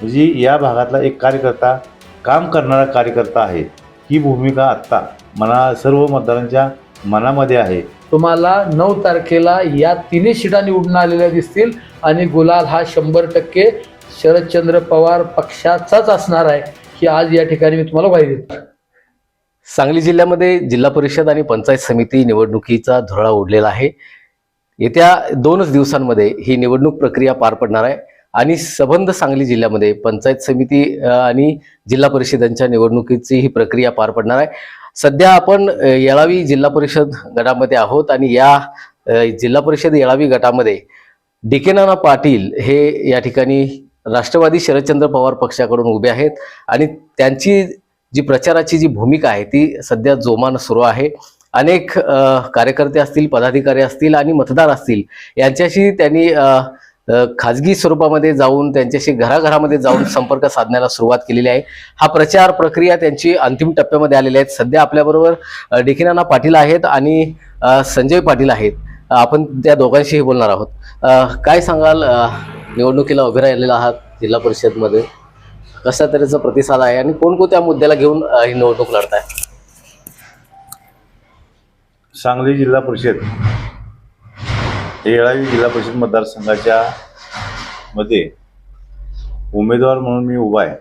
म्हणजे या भागातला एक कार्यकर्ता काम करणारा कार्यकर्ता आहे. ही भूमिका आत्ता मना सर्व मतदारांच्या मनामध्ये आहे. तुम्हाला नऊ तारखेला या तिन्ही शिटा निवडून आलेल्या दिसतील आणि गुलाल हा शंभर टक्के शरदचंद्र पवार पक्षाचाच असणार आहे ही आज या ठिकाणी मी तुम्हाला ग्वाही देतो. सांगली जिल्ह्यामध्ये जिल्हा परिषद आणि पंचायत समिती निवडणुकीचा धुरळा उडलेला आहे. येत्या दोनच दिवसांमध्ये ही निवडणूक प्रक्रिया पार पडणार आहे आणि सबंध सांगली जिल्ह्यामध्ये पंचायत समिती आणि जिल्हा परिषदांच्या निवडणुकीची ही प्रक्रिया पार पडणार आहे. सध्या आपण येळावी जिल्हा परिषद गटामध्ये आहोत आणि या जिल्हा परिषद येळावी गटामध्ये डिकेनाना पाटील हे या ठिकाणी राष्ट्रवादी शरदचंद्र पवार पक्षाकडून उभे आहेत आणि त्यांची जी प्रचाराची जी भूमिका आहे ती सध्या जोमानं सुरू आहे. अनेक कार्यकर्ते असतील पदाधिकारी असतील आणि मतदार असतील यांच्याशी त्यांनी खाजगी स्वरूपामध्ये जाऊन त्यांच्याशी घराघरामध्ये जाऊन संपर्क साधण्याला सुरुवात केलेली आहे. हा प्रचार प्रक्रिया त्यांची अंतिम टप्प्यामध्ये आलेली आहेत. सध्या आपल्याबरोबर डिकिनाना पाटील आहेत आणि संजय पाटील आहेत. आपण त्या दोघांशीही बोलणार आहोत. काय सांगाल निवडणुकीला उभे राहिलेला आहात जिल्हा परिषदमध्ये? कशा तऱ्हेचा प्रतिसाद आहे आणि कोणकोणत्या मुद्द्याला घेऊन ही निवडणूक लढताय? सांगली जिल्हा परिषद येळावी जिल्हा परिषद मतदारसंघाच्या मध्ये उमेदवार म्हणून मी उभा आहे.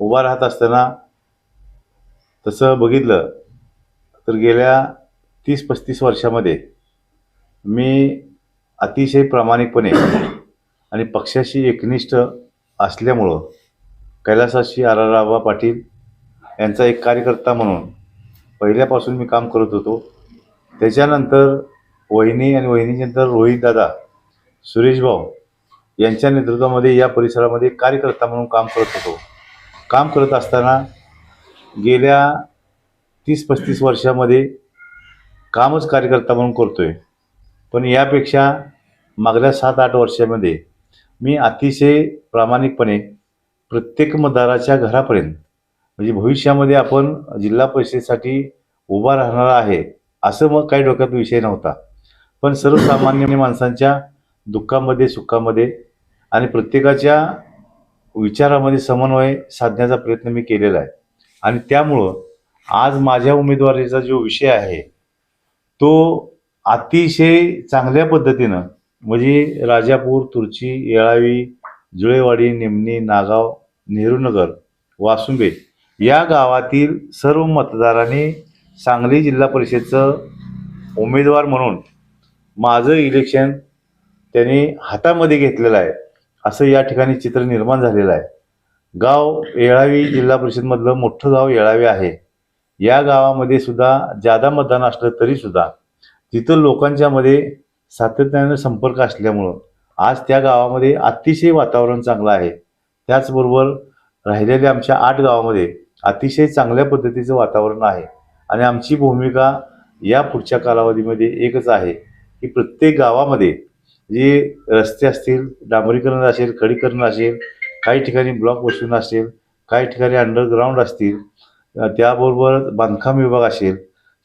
उभा राहत असताना तसं बघितलं तर गेल्या तीस पस्तीस वर्षामध्ये मी अतिशय प्रामाणिकपणे आणि पक्षाशी एकनिष्ठ असल्यामुळं कैलासाशी आराराबा पाटील यांचा एक कार्यकर्ता म्हणून पहिल्यापासून मी काम करत होतो. त्याच्यानंतर वहिनी आणि वहिनीनंतर रोहितदादा सुरेशभाऊ यांच्या नेतृत्वामध्ये या परिसरामध्ये कार्यकर्ता म्हणून काम करत होतो. काम करत असताना गेल्या तीस पस्तीस वर्षामध्ये कामच कार्यकर्ता म्हणून करतो आहे पण यापेक्षा मागल्या सात आठ वर्षामध्ये मी अतिशय प्रामाणिकपणे प्रत्येक मतदाराच्या घरापर्यंत म्हणजे भविष्यामध्ये आपण जिल्हा परिषदेसाठी उभा राहणार आहे असं मग काही डोक्यात विषय नव्हता. पण सर्वसामान्य माणसांच्या दुःखामध्ये सुखामध्ये आणि प्रत्येकाच्या विचारामध्ये समन्वय साधण्याचा प्रयत्न मी केलेला आहे. आणि त्यामुळं आज माझ्या उमेदवारीचा जो विषय आहे तो अतिशय चांगल्या पद्धतीनं म्हणजे राजापूर तुर्ची येळावी जुळेवाडी निमणी नागाव नेहरूनगर वासुंबे या गावातील सर्व मतदारांनी सांगली जिल्हा परिषदचं उमेदवार म्हणून माझं इलेक्शन त्यांनी हातामध्ये घेतलेलं आहे. असं या ठिकाणी चित्र निर्माण झालेलं आहे. गाव येळावी जिल्हा परिषदमधलं मोठं गाव येळावी आहे. या गावामध्ये सुद्धा जादा मतदान असलं तरीसुद्धा तिथं लोकांच्यामध्ये सातत्यानं संपर्क असल्यामुळं आज त्या गावामध्ये अतिशय वातावरण चांगलं आहे. त्याचबरोबर राहिलेल्या आमच्या आठ गावामध्ये अतिशय चांगल्या पद्धतीचं वातावरण आहे. आणि आमची भूमिका या पुढच्या कालावधीमध्ये एकच आहे की प्रत्येक गावामध्ये जे रस्ते असतील डांबरीकरण असेल खडीकरण असेल काही ठिकाणी ब्लॉक बसून असेल काही ठिकाणी अंडरग्राऊंड असतील त्याबरोबर बांधकाम विभाग असेल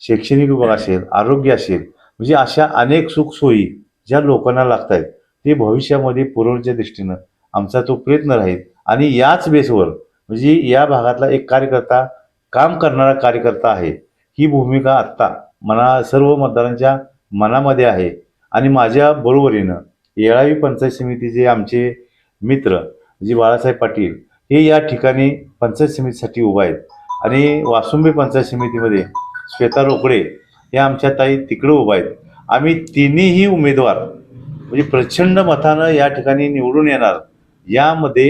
शैक्षणिक विभाग असेल आरोग्य असेल म्हणजे अशा अनेक सुखसोयी ज्या लोकांना लागत आहेत ते भविष्यामध्ये पुरवण्याच्या दृष्टीनं आमचा तो प्रयत्न राहील. आणि याच बेसवर म्हणजे या भागातला एक कार्यकर्ता काम करणारा कार्यकर्ता आहे. ही भूमिका आत्ता मना सर्व मतदारांच्या मनामध्ये आहे. आणि माझ्या बरोबरीनं येळावी पंचायत समितीचे आमचे मित्र जी बाळासाहेब पाटील हे या ठिकाणी पंचायत समितीसाठी उभा आहेत. आणि वासुंबे पंचायत समितीमध्ये श्वेता रोकडे या आमच्या ताई तिकडं उभा आहेत. आम्ही तिन्हीही उमेदवार म्हणजे प्रचंड मतानं या ठिकाणी निवडून येणार यामध्ये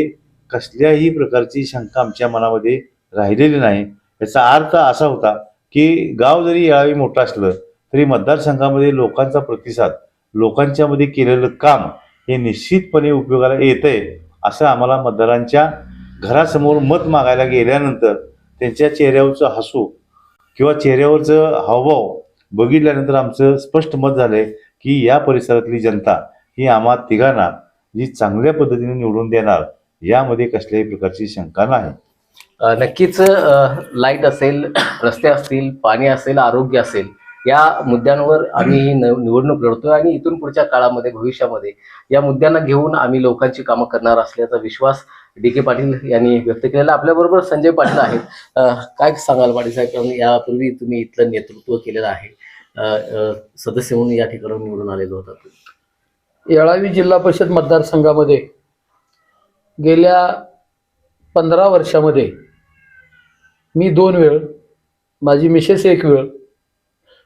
कसल्याही प्रकारची शंका आमच्या मनामध्ये राहिलेली नाही. याचा अर्थ असा होता की गाव जरी यावेळी मोठं असलं तरी मतदारसंघामध्ये लोकांचा प्रतिसाद लोकांच्यामध्ये केलेलं काम हे निश्चितपणे उपयोगाला येतंय असं आम्हाला मतदारांच्या घरासमोर मत मागायला गेल्यानंतर त्यांच्या चेहऱ्यावरचं हसू किंवा चेहऱ्यावरचं हावभाव बघितल्यानंतर आमचं स्पष्ट मत झालंय की या परिसरातली जनता ही आम्हा तिघांना जी चांगल्या पद्धतीने निवडून देणार यामध्ये कसल्याही प्रकारची शंका नाही. नक्कीच लाइट असेल रस्ते असतील पाणी असेल आरोग्य असेल या मुद्द्यांवर आम्ही ही न- निवडणूक लढतोय आणि इथून पुढच्या काळामध्ये भविष्यामध्ये या मुद्द्यांना घेऊन आम्ही लोकांची कामं करणार असल्याचा विश्वास डी के पाटील यांनी व्यक्त केलेला आपल्याबरोबर संजय पाटील आहेत. काय सांगाल पाटील साहेब? कारण यापूर्वी तुम्ही इथलं नेतृत्व केलेलं आहे. सदस्य म्हणून या ठिकाणी निवडून आलेलो होता येळावी जिल्हा परिषद मतदारसंघामध्ये गेल्या पंधरा वर्षामध्ये मी दोन वेळ माझी मिसेस एक वेळ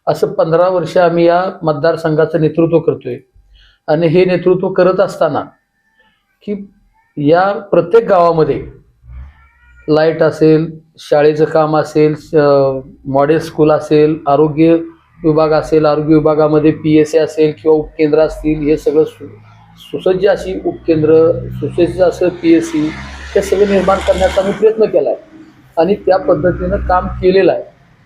असं पंधरा वर्ष आम्ही या मतदारसंघाचं नेतृत्व करतोय. आणि हे नेतृत्व करत असताना की या प्रत्येक गावामध्ये लाइट असेल शाळेचं काम असेल मॉडेल स्कूल असेल आरोग्य विभाग असेल आरोग्य विभागामध्ये पी एस ए असेल किंवा उपकेंद्र असतील हे सगळं सु सुसज्ज अशी उपकेंद्र सुसज्ज असं पी एस सी हे सगळं निर्माण करण्याचा आम्ही प्रयत्न केला आहे आणि त्या पद्धतीनं काम केलेलं आहे.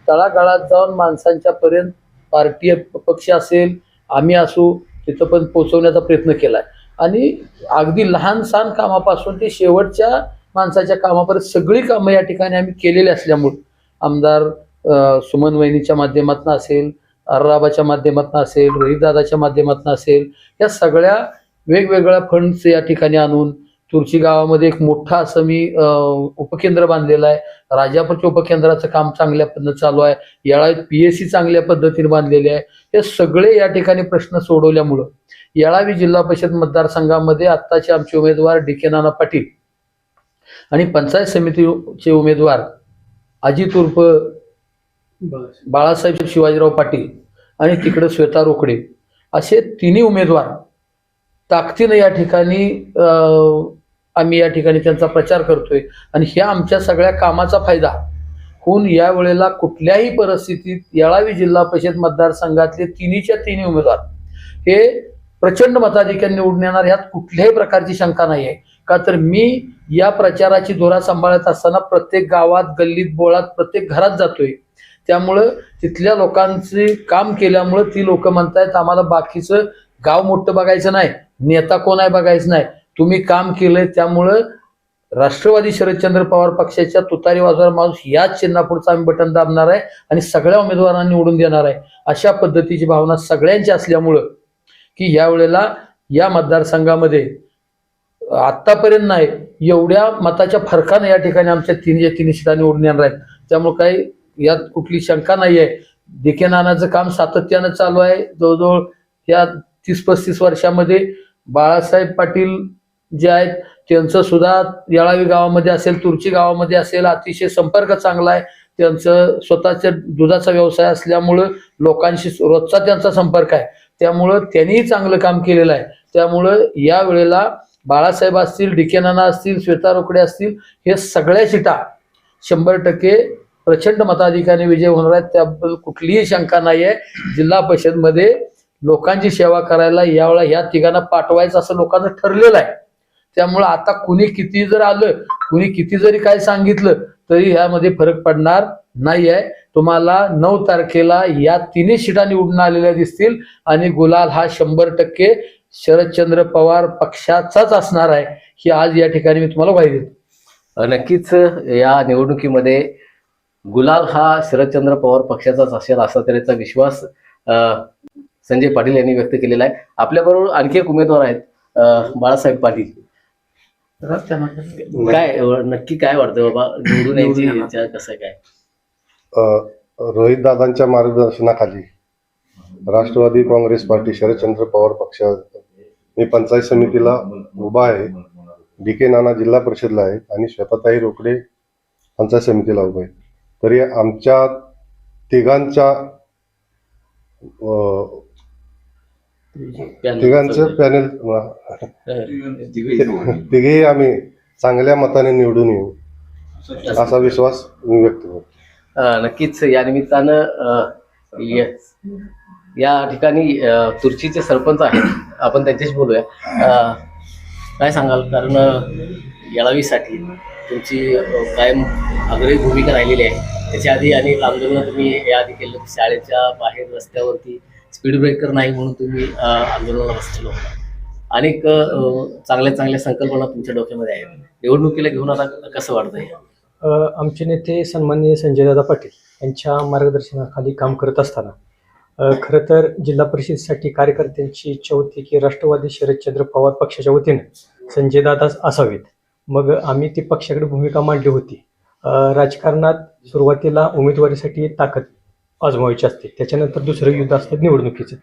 तळागाळात जाऊन माणसांच्या पर्यंत पार्टी पक्ष असेल आम्ही असू तिथं पण पोचवण्याचा प्रयत्न केला आहे आणि अगदी लहान सहान कामापासून ते शेवटच्या माणसाच्या कामापर्यंत सगळी कामं या ठिकाणी आम्ही केलेली असल्यामुळं आमदार सुमन वहिनीच्या माध्यमातून असेल अर्राबाच्या माध्यमातून असेल रोहितदादाच्या माध्यमातून असेल या सगळ्या वेगवेगळ्या फंड्स या ठिकाणी आणून तुळशी गावामध्ये एक मोठा असं मी उपकेंद्र बांधलेलं आहे. राजापूरच्या उपकेंद्राचं काम चांगल्या पद्धतीनं चालू आहे. याळा पी एस सी चांगल्या पद्धतीने बांधलेले आहे. हे सगळे या ठिकाणी प्रश्न सोडवल्यामुळं येळावी जिल्हा परिषद मतदारसंघामध्ये आत्ताचे आमचे उमेदवार डी के नाना पाटील आणि पंचायत समितीचे उमेदवार अजित उर्फ बाळासाहेब शिवाजीराव पाटील आणि तिकडे श्वेता रोकडे असे तिन्ही उमेदवार ताकदीनं या ठिकाणी आम्ही या ठिकाणी त्यांचा प्रचार करतोय. आणि ह्या आमच्या सगळ्या कामाचा फायदा होऊन या वेळेला कुठल्याही परिस्थितीत येळावी जिल्हा परिषद मतदारसंघातले तिन्हीच्या तिन्ही उमेदवार हे प्रचंड मताधिक्याने निवडून येणार यात कुठल्याही प्रकारची शंका नाही आहे. का तर मी या प्रचाराची धोरा सांभाळत असताना प्रत्येक गावात गल्लीत बोळात प्रत्येक घरात जातोय. त्यामुळं तिथल्या लोकांची काम केल्यामुळं ती लोक म्हणतायत आम्हाला बाकीचं गाव मोठं बघायचं नाही नेता कोण आहे बघायचं नाही. तुम्ही काम केलंय त्यामुळं राष्ट्रवादी शरदचंद्र पवार पक्षाच्या तुतारी वाजवार माणूस याच चिन्हापुढचं आम्ही बटन दाबणार आहे आणि सगळ्या उमेदवारांना निवडून देणार आहे. अशा पद्धतीची भावना सगळ्यांची असल्यामुळं की यावेळेला या मतदारसंघामध्ये आत्तापर्यंत नाही एवढ्या मताच्या फरकानं या ठिकाणी आमच्या तिन्ही तिन्ही सीटा निवडून येणार आहेत. त्यामुळे काही यात कुठली शंका नाही आहे दिके नानाचं काम सातत्यानं चालू आहे. जवळजवळ या तीस पस्तीस वर्षामध्ये बाळासाहेब पाटील जे आहेत त्यांचं सुद्धा येळावी गावामध्ये असेल तुरची गावामध्ये असेल अतिशय संपर्क चांगला आहे. त्यांचं स्वतःच्या दुधाचा व्यवसाय असल्यामुळं लोकांशी रोजचा त्यांचा संपर्क आहे. त्यामुळं त्यांनीही चांगलं काम केलेलं आहे. त्यामुळं या वेळेला बाळासाहेब असतील डी नाना असतील श्वेता रोकडे असतील हे सगळ्या शिटा शंभर टक्के प्रचंड मताधिकाने विजय होणार आहेत. त्याबद्दल कुठलीही शंका नाही आहे जिल्हा परिषदमध्ये लोकांची सेवा करायला यावेळेला ह्या तिघांना पाठवायचं असं लोकांचं ठरलेलं आहे. त्यामुळं आता कुणी किती जर आलं कुणी किती जरी काय सांगितलं तरी ह्यामध्ये फरक पडणार नाही आहे तुम्हाला नऊ तारखेला या तिन्ही शिटा निवडून आलेल्या दिसतील आणि गुलाल हा शंभर टक्के शरदचंद्र पवार पक्षाचाच असणार आहे. ही आज या ठिकाणी मी तुम्हाला ग्वाही देतो. नक्कीच या निवडणुकीमध्ये गुलाल हा शरदचंद्र पवार पक्षाचाच असेल असा तऱ्हेचा विश्वास अ, संजय पाटील यांनी व्यक्त केलेला आहे. आपल्याबरोबर आणखी एक उमेदवार आहेत बाळासाहेब पाटील. काय नक्की काय वाटतं बाबबा निवडून यायची कसं काय? रोहित दादांच्या मार्गदर्शनाखाली राष्ट्रवादी काँग्रेस पार्टी शरदचंद्र पवार पक्ष मी पंचायत समितीला उभा आहे. डी के नाना जिल्हा परिषदला आहे आणि श्वेताताई रोकडे पंचायत समितीला उभे आहे तरी आमच्या तिघांच्या अं, तिघांचं पॅनेल तिघेही आम्ही चांगल्या मताने निवडून येऊ असा विश्वास मी व्यक्त करतो. नक्कीच या निमित्तानं य- ठिकाणी तुर्चीचे सरपंच आहेत. आपण त्यांच्याशी बोलूया. काय सांगाल? कारण येळावीसाठी तुमची कायम आग्रही भूमिका राहिलेली आहे. त्याच्या आधी अनेक आंदोलनं तुम्ही याआधी केलं की शाळेच्या बाहेर रस्त्यावरती स्पीड ब्रेकर नाही म्हणून तुम्ही आंदोलनाला बसलेलो होता. अनेक चांगल्या चांगल्या संकल्पना तुमच्या डोक्यामध्ये आहेत. निवडणुकीला घेऊन आता कसं वाटतंय आमचे नेते सन्माननीय संजयदादा पाटील यांच्या मार्गदर्शनाखाली काम करत असताना अ, खरं तर जिल्हा परिषदेसाठी कार्यकर्त्यांची इच्छा होती की राष्ट्रवादी शरदचंद्र पवार पक्षाच्या वतीने संजय दादा असावेत. मग आम्ही ती पक्षाकडे भूमिका मांडली होती. राजकारणात सुरुवातीला उमेदवारीसाठी ताकद आजमावायची असते. त्याच्यानंतर दुसरं युद्ध असतं निवडणुकीचं.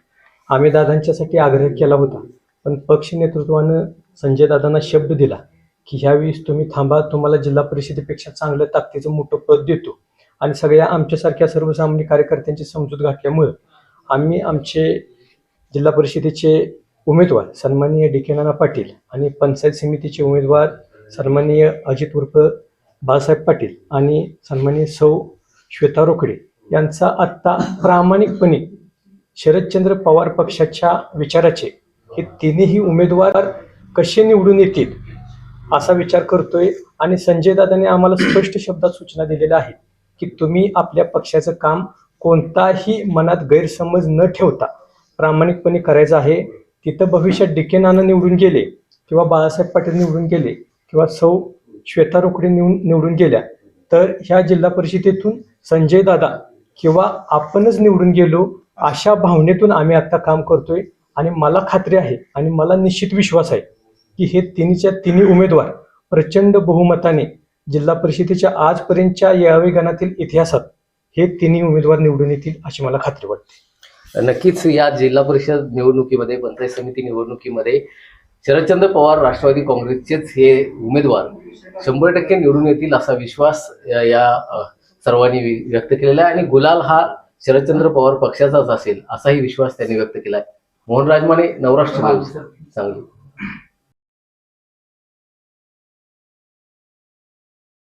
आम्ही दादांच्यासाठी आग्रह केला होता. पण पक्ष नेतृत्वानं संजय दादांना शब्द दिला की ह्यावेळेस तुम्ही थांबा तुम्हाला जिल्हा परिषदेपेक्षा चांगलं ताकदीचं मोठं पद देतो. आणि सगळ्या आमच्यासारख्या सर्वसामान्य कार्यकर्त्यांची समजूत घातल्यामुळं आम्ही आमचे जिल्हा परिषदेचे उमेदवार सन्माननीय डी के नाना पाटील आणि पंचायत समितीचे उमेदवार सन्माननीय अजित उर्फ बाळासाहेब पाटील आणि सन्माननीय सौ श्वेता रोकडे यांचा आत्ता प्रामाणिकपणे शरदचंद्र पवार पक्षाच्या विचाराचे हे तिन्ही उमेदवार कसे निवडून येतील असा विचार करतोय. आणि संजय दादाने आम्हाला स्पष्ट शब्दात सूचना दिलेल्या आहेत की तुम्ही आपल्या पक्षाचं काम कोणताही मनात गैरसमज न ठेवता प्रामाणिकपणे करायचं आहे. तिथं भविष्यात डिके नाना निवडून गेले किंवा बाळासाहेब पाटील निवडून गेले किंवा सौ श्वेता रोकडे निवडून निवडून गेल्या. तर ह्या जिल्हा परिषदेतून संजय दादा किंवा आपणच निवडून गेलो अशा भावनेतून आम्ही आता काम करतोय आणि मला खात्री आहे आणि मला निश्चित विश्वास आहे की हे तिन्हीच्या तिन्ही उमेदवार प्रचंड बहुमताने जिल्हा परिषदेच्या आजपर्यंतच्या यावे गणातील इतिहासात हे तिन्ही उमेदवार निवडून येतील अशी मला खात्री वाटते. नक्कीच या जिल्हा परिषद निवडणुकीमध्ये पंचायत समिती निवडणुकीमध्ये शरदचंद्र पवार राष्ट्रवादी काँग्रेसचेच हे उमेदवार शंभर टक्के निवडून येतील असा विश्वास या या, सर्वांनी व्यक्त केलेला आहे. आणि गुलाल हा शरदचंद्र पवार पक्षाचाच असेल असाही विश्वास त्यांनी व्यक्त केलाय. मोहन राजमाने नवराष्ट्र सांगली.